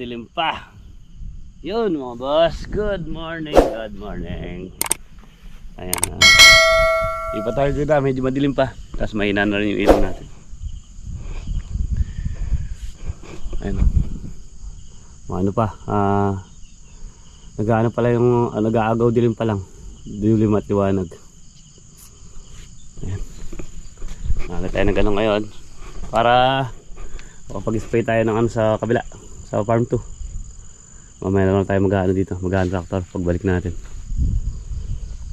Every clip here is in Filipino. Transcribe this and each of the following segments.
madilim pa. Yun mga boss, good morning, good morning. Ayan na. Ipa tayo kita, medyo madilim pa. Tapos mahina na rin yung ilaw natin. Ayan o. Mga ano pa, ah, nag-ano pala yung, ah, nag-aagaw dilim pa lang. Dilim at liwanag. Ayan. Nakala tayo ng ganun ngayon. Para makapag-spray tayo ng ano sa kabila. Sa farm 2. Mamaya na lang tayo mag-ano dito. Mag-ano tractor pagbalik natin.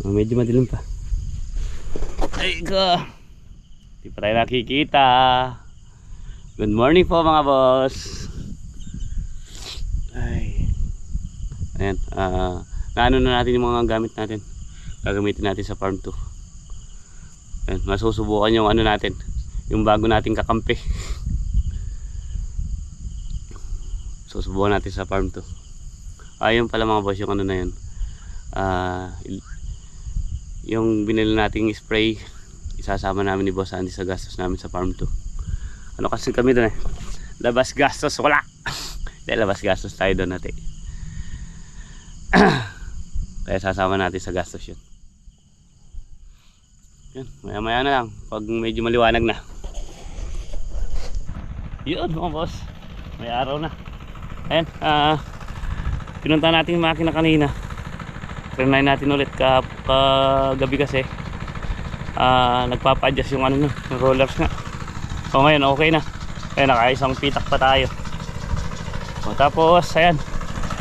Ah, medyo madilim pa. Ay ko. Di pa tayo nakikita. Good morning po mga boss. Ay. Ayan. ah naano na natin yung mga gamit natin. Gagamitin natin sa farm 2. Ayan. Masusubukan yung ano natin. Yung bago nating kakampi. Susubukan natin sa farm 2. Ayun pala mga boss yung ano na yun. Ah, il- yung binili nating spray isasama namin ni Boss Andy sa gastos namin sa farm 2. Ano kasi kami doon eh. Labas gastos wala. Hindi labas gastos tayo doon natin. Kaya sasama natin sa gastos yun. Yun, maya maya na lang pag medyo maliwanag na. Yun mga boss. May araw na. Ayan, ah pinunta natin yung makina kanina. Trinay natin ulit ka, kagabi kasi. Ah, nagpapa-adjust yung ano na, yung rollers nga. So ngayon okay na. Kaya nakaisang pitak pa tayo. O, tapos ayan,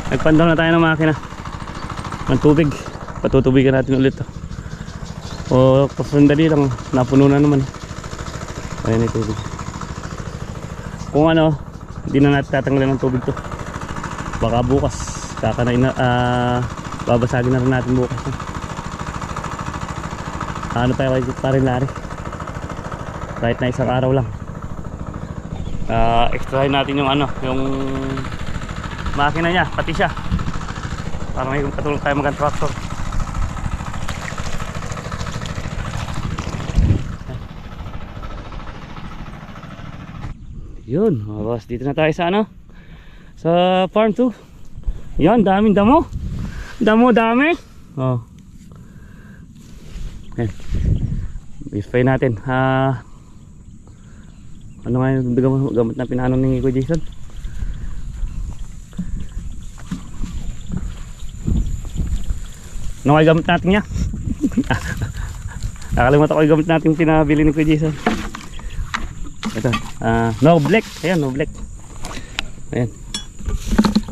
nagpandaw na tayo ng makina. Ng tubig. Patutubigan natin ulit to. O pasandali lang, napuno na naman. Ayan yung tubig. Kung ano, hindi na natin tatanggalin ng tubig to. Baka bukas, kakanain na, ah, babasagin na rin natin bukas. Ano tayo kay parin lari? Kahit na isang araw lang. Ah, extrahin natin yung ano, yung makina niya, pati siya. Para may katulong tayo mag tractor. Yun, mga boss, dito na tayo sa ano? Sa farm 2. Yan, daming damo. Damo, dami. Oh. Yan. I-spray natin. Ah, ano nga yung gamot, na pinano ni Kuya Jason? Ano nga yung gamot natin niya? Nakalimutan ko yung gamot natin pinabili ni Kuya Jason. Ito. Ah, no black. Ayan, no black. Ayan.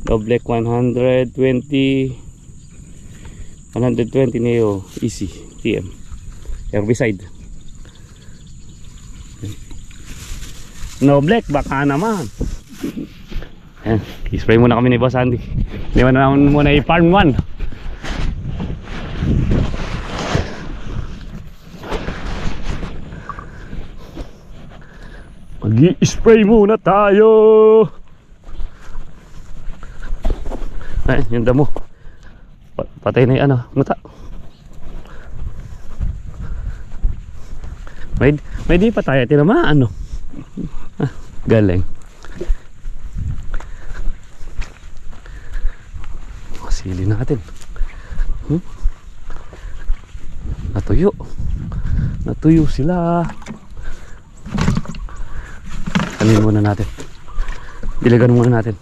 No black 120 120 neo easy TM herbicide no black baka naman. Ayan, i-spray muna kami ni Boss Andy. Hindi mo na naman muna i-farm 1 mag-i-spray muna tayo Ayan, yung damo Pa- patay na yung ano, muta. May, may di pa tayo tinamaan, no? Ah, galing. Sili natin. Hmm? Natuyo. Natuyo sila. Kanin muna natin. Diligan muna natin.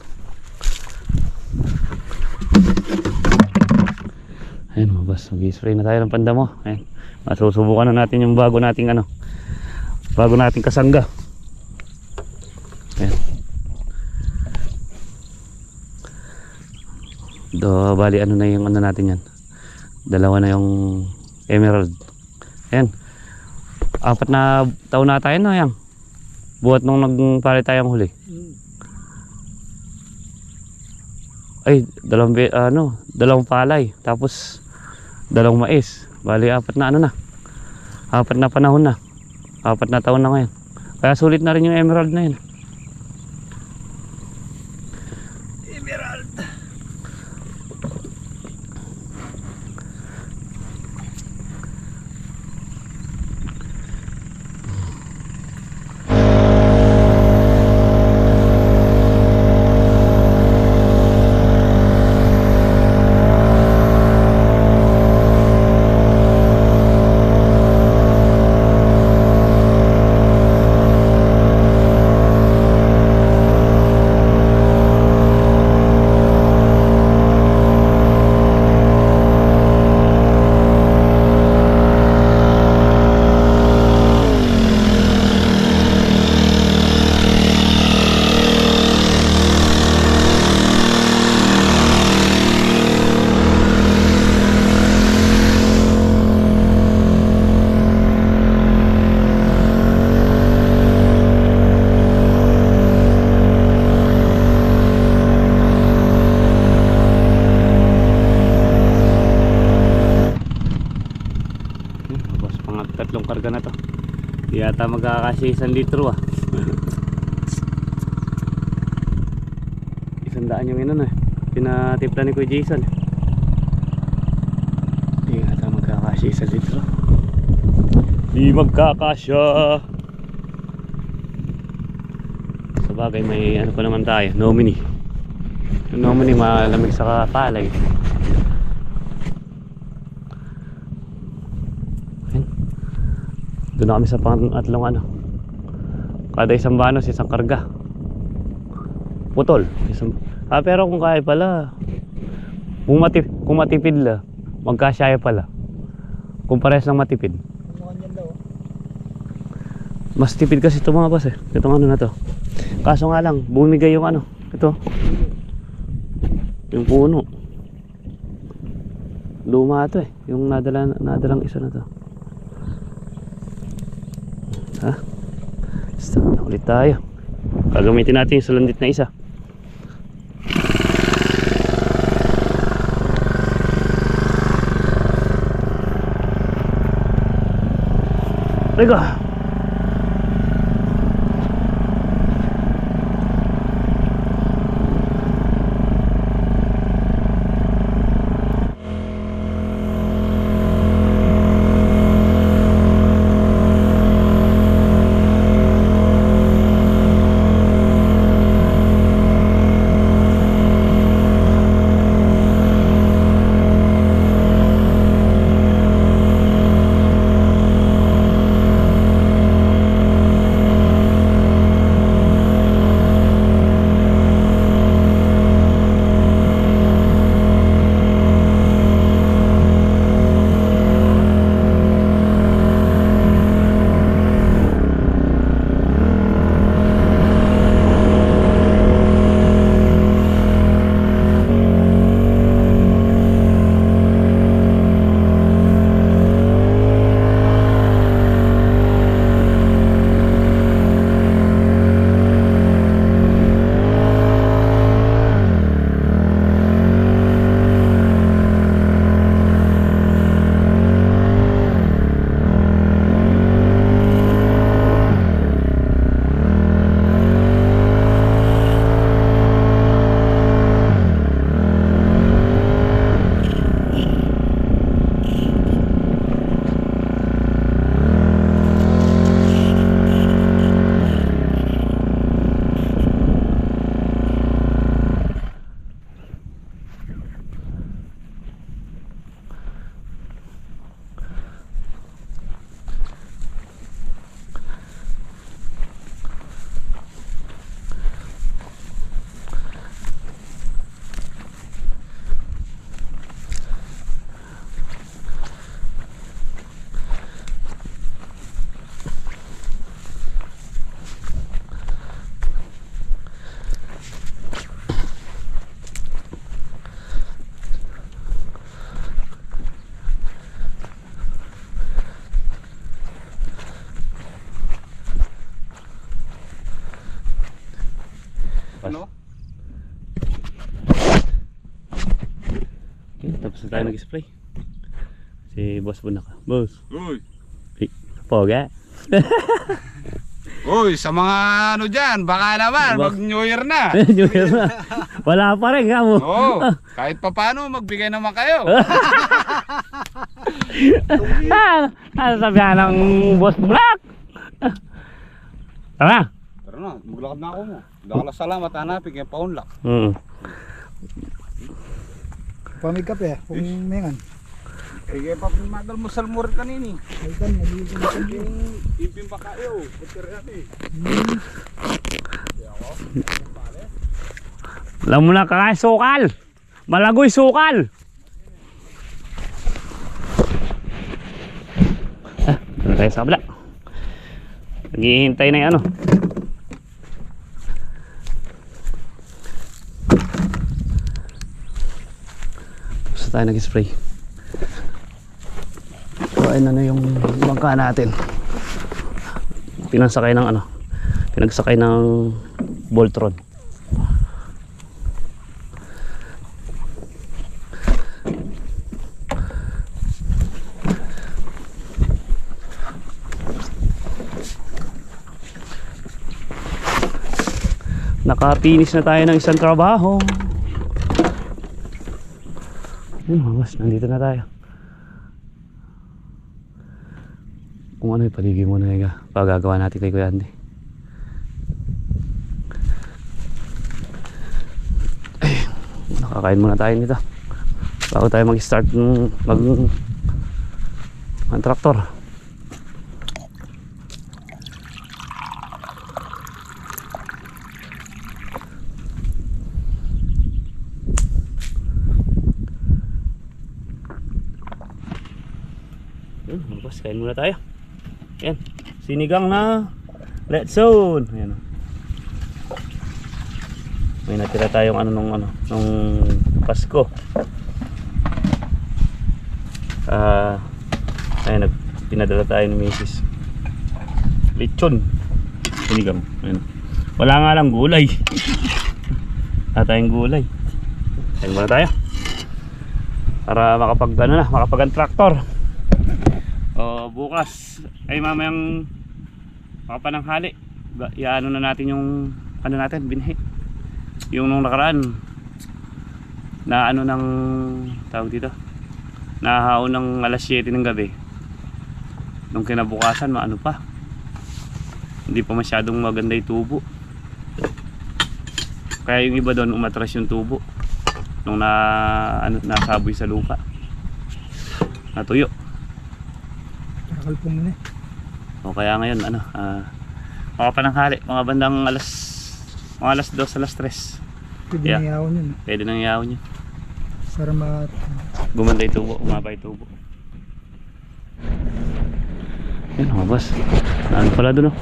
Boss, mag-spray na tayo ng pandamo. Ayan. Masusubukan na natin yung bago nating ano. Bago nating kasangga. Ayan. Do, bali ano na yung ano natin yan. Dalawa na yung emerald. Ayan. Apat na taon na tayo na yan. Buhat nung nagpali tayong huli. Ay, dalawang ano, dalawang palay. Tapos dalawang mais. Bali apat na ano na. Apat na panahon na. Apat na taon na ngayon. Kaya sulit na rin yung emerald na yun. Tapos pang tatlong karga na to. Di yata magkakasya isang litro ah. Isang daan yung ino na eh. Pinatimpla ni Kuya Jason. Di yata magkakasya isang litro. Di magkakasya. Sa bagay may ano pa naman tayo. Nomini. Yung nomini malamig sa palay. Doon na kami sa pangatlong ano. Kada isang banos, isang karga. Putol. Isang... Ah, pero kung kaya pala, kung, matip, kung matipid la, magkasyaya pala. Kung parehas lang matipid. Mas tipid kasi ito mga boss eh. Itong ano na to. Kaso nga lang, bumigay yung ano. Ito. Yung puno. Luma ito eh. Yung nadala, nadalang isa na to. Ha? Na ulit tayo. Gagamitin natin yung sulandit na isa. Teka. Tayo nag-spray. Si Boss Bunaka. Boss. Uy. Poga. Uy, sa mga ano dyan, baka naman, Bak- mag New Year na. New Year na. Wala pa rin ka mo. Oo, kahit pa paano, magbigay naman kayo. ah, ano sabihan ng Boss Black? Tara. Pero na, maglakad na ako mo. Dakala salamat, hanapin kaya paunlak. Hmm. Pamig kape, kung mengan. Eh, kaya pa pinadal mo salmur kanini. Ay kan, naliligo na kami. Ipin pa kayo, putir yan eh. Alam mo na kakain sukal. Malagoy sukal. Ah, doon tayo sa kabila. Naghihintay na yung ano. tayo nag-spray so ayun ano yung bangka natin. Pinasakay ng ano pinagsakay ng bolt rod nakapinis na tayo ng isang trabaho. Yun mga boss, nandito na tayo. Kung ano paligid muna yung pagagawa natin kay Kuya Andy. Ay, nakakain muna tayo nito. Bago tayo mag-start ng mag, ng traktor. Yun, mga boss, kain muna tayo. Yan, sinigang na red zone. Ayan. May natira tayong ano nung ano, nung Pasko. Ah, ayun, nag pinadala tayo ni Mrs. Lechon. Sinigang. Ayan. Wala nga lang gulay. Wala gulay. Kain muna tayo. Para makapag ano na, makapag traktor. O bukas ay mamayang makapananghali. Ba- Iano na natin yung ano natin, binhi. Yung nung nakaraan na ano ng tawag dito. Nahaon ng alas 7 ng gabi. Nung kinabukasan, maano pa. Hindi pa masyadong maganda yung tubo. Kaya yung iba doon umatras yung tubo. Nung na ano, nasaboy sa lupa. Natuyo. Nakakalpong na eh. O kaya ngayon ano, ah makapananghali, mga bandang alas mga alas 2, alas 3. Pwede Yeah. na iawon yun. Pwede nang iyaw niyo. Para ma... Gumanda yung tubo, umaba yung tubo. Yan mga boss. Ano pala doon oh.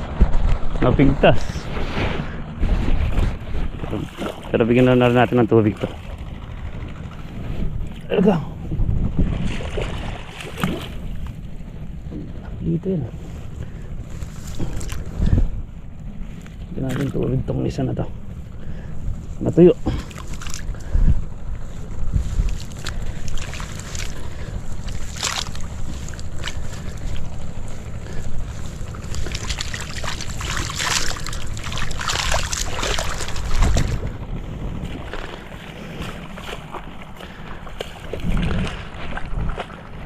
Napigtas. Pero, pero bigyan na natin ng tubig to. Talaga. Dito yun. Bigyan natin tubig tong isa na to. Natuyo.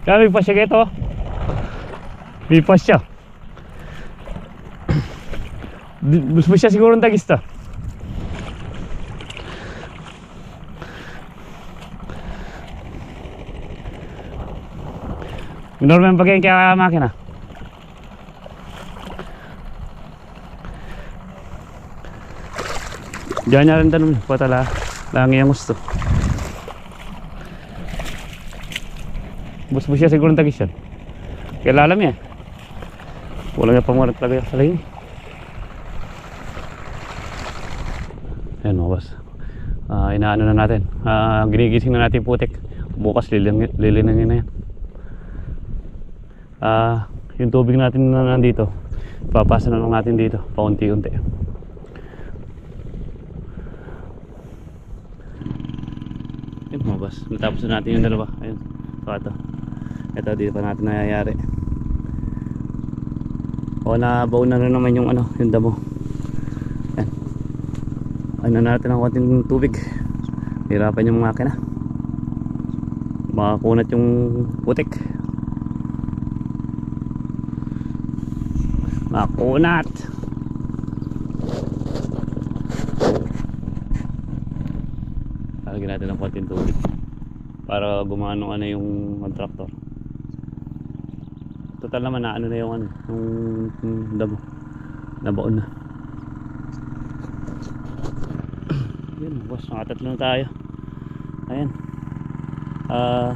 Kaya may pasya kito. May pasya. Bus mo siya siguro ng tagista. Minor mo yung pagkain kaya makina. Diyan niya rin tanong patala. Langi ang gusto. Bus mo siya siguro ng tagis yan. Kaya alam niya. Wala nga pangarap talaga sa lahin. Ayan mga boss. Ah, inaano na natin. Ah, ginigising na natin yung putik. Bukas lilinangin na yan. Ah, yung tubig natin na nandito. Papasa na lang natin dito. Paunti-unti. Ayun mga boss. Natapos na natin yung dalawa. Ayun. Saka ito. Ito dito pa natin nangyayari. O nabaon na rin naman yung ano, yung damo. Ayan. Ano natin ng konting tubig. Hirapan yung makina. Makakunat yung putik. Makunat. Lalagyan natin ng konting tubig para gumano ano yung contractor. Total naman na ano na yung ano, yung damo. Nabaon na. Yun, boss, nakatatlo na tayo. Ayan. Ah,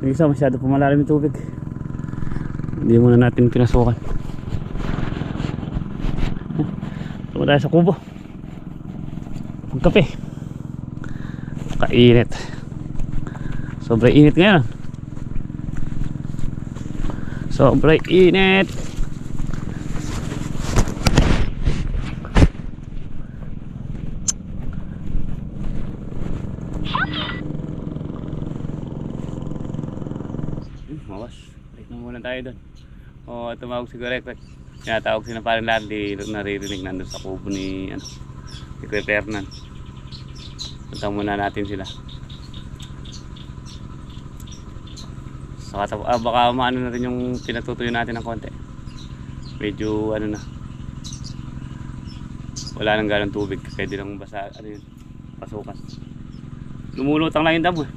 yung isa masyado pumalalim yung tubig. Hindi muna natin pinasukan. Tumo tayo sa kubo. Magkape. Kainit. Sobrang init ngayon. Sobrang init. Mawas. Balik na muna tayo doon. O tumawag si Gorek. Tinatawag si na parang Larry. Naririnig nandun sa kubo ni ano, Si Kuya Fernan. Punta muna natin sila. Tap- ah, baka maano na rin yung pinatutuyo natin ng konti. Medyo ano na. Wala nang ganong tubig. Pwede lang basa, ano yun, pasukan. Lumulutang lang yung damo. eh.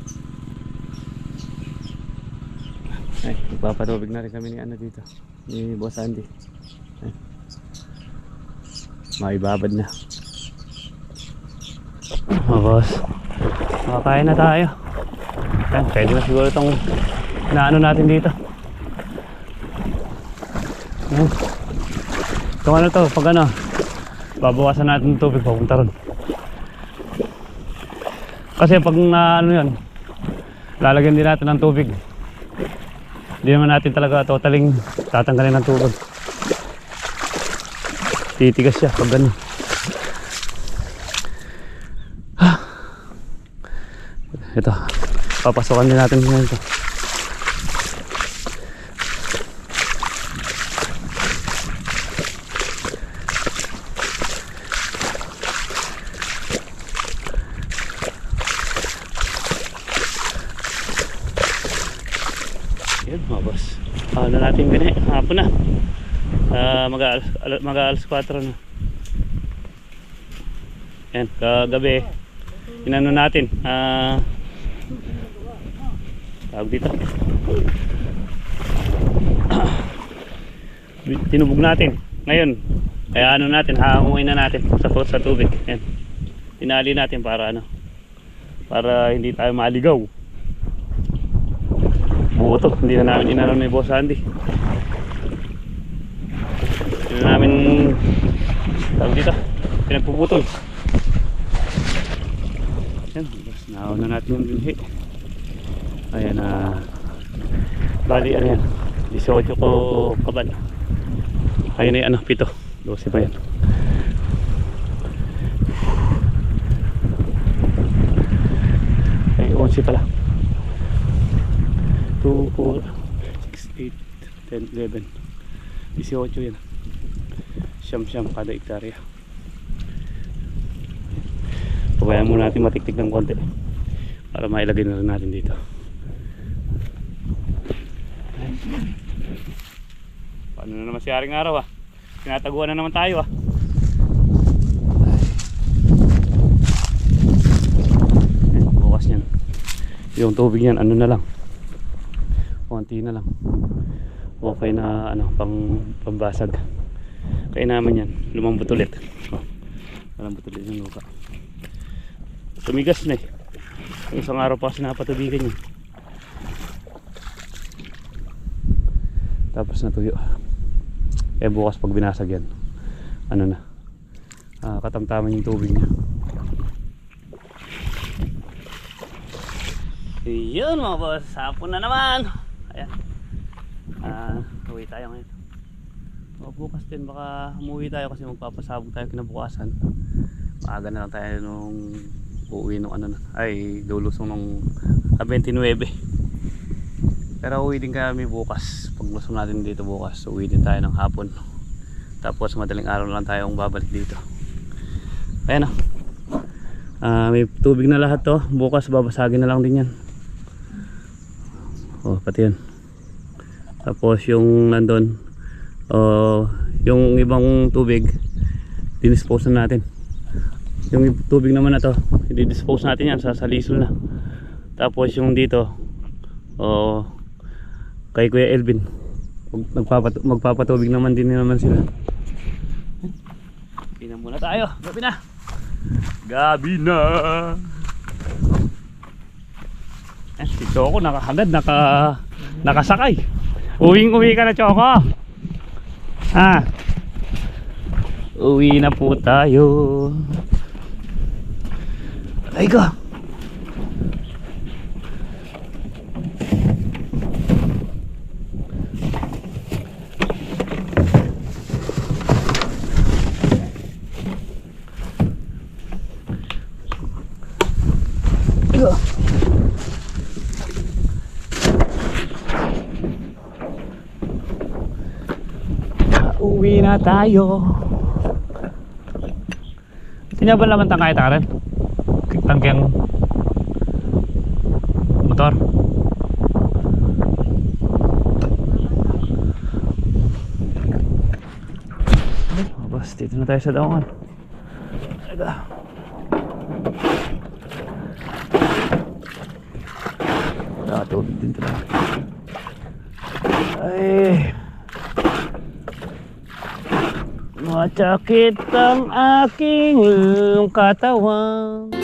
Ay, magpapatubig na rin kami ni ano dito. Ni Boss Andy. Ay. Maibabad na. Oh, boss. Makakain na tayo. Ay, pwede na siguro itong inaano natin dito. Ayan. Itong ano to, pag ano, babawasan natin ng tubig papunta ron. Kasi pag na ano yun, lalagyan din natin ng tubig. Hindi naman natin talaga totaling tatanggalin ng tubig. Titigas siya pag ganun. Ah. Ito, papasokan din natin ngayon ito. Yun mga boss. Ano natin gani? Hapon na. Ah, mag alas, alas 4 na. Yan, kagabi. Inano natin. Ah, tawag dito. Tinubog natin. Ngayon, kaya ano natin, hahanguin na natin sa, sa tubig. Yan. Tinali natin para ano, para hindi tayo maligaw. Buo to, hindi na namin inano ni Boss Andy. Hindi na namin tawag dito, pinagpuputol. Yan, boss, nauna natin yung binhi. Ayan na, bali ano yan, 18 ko kabal. Ayun na yung ano, pito, 12 pa yan. Ay, 11 pala. 2, 4, 6, 8, 10, 11 18 yan siyam siyam kada ektarya pabayaan muna natin matiktik ng konti para mailagay na rin natin dito. Paano na naman si Aring Araw ah? Tinataguan na naman tayo ah. Bukas yan yung tubig yan ano na lang. Konti na lang. Okay na ano pang pambasag kaya naman yan. Lumambot ulit. Oh, lumambot ulit yung lupa. Tumigas na eh. Isang araw pa kasi napatubigan yun tapos natuyo eh bukas pag binasag yan ano na? Ah, katamtaman yung tubig niya. Yun mga boss. Hapon na naman. Ayan. Ah uwi tayo ngayon o, bukas din baka umuwi tayo kasi magpapasabog tayo kinabukasan. Maaga na lang tayo nung uuwi nung ano na ay lulusong nung ah, 29 pero uwi din kami bukas. Pag lusong natin dito bukas uwi din tayo ng hapon. Tapos madaling araw lang tayong babalik dito. Ayan o Ah, may tubig na lahat to. Bukas babasagin na lang din yan. Oh pati yan tapos yung nandun oh, yung ibang tubig dinispose na natin. Yung tubig naman na to i-dispose natin yan sa salisol na. Tapos yung dito oh, kay Kuya Elvin Mag- magpapat magpapatubig naman din naman sila. Inom muna tayo gabi na. Gabi na. Eh, si Choco nakahagad naka nakasakay. Uwing uwi ka na Choco ha uwi na po tayo. Ay ka Uwi tayo. Ito ba naman tangkay ta rin? Tangkang motor. Bas, dito na tayo sa daungan. Teka. Nakatulog din talaga. Ay. Masakit ang aking katawan.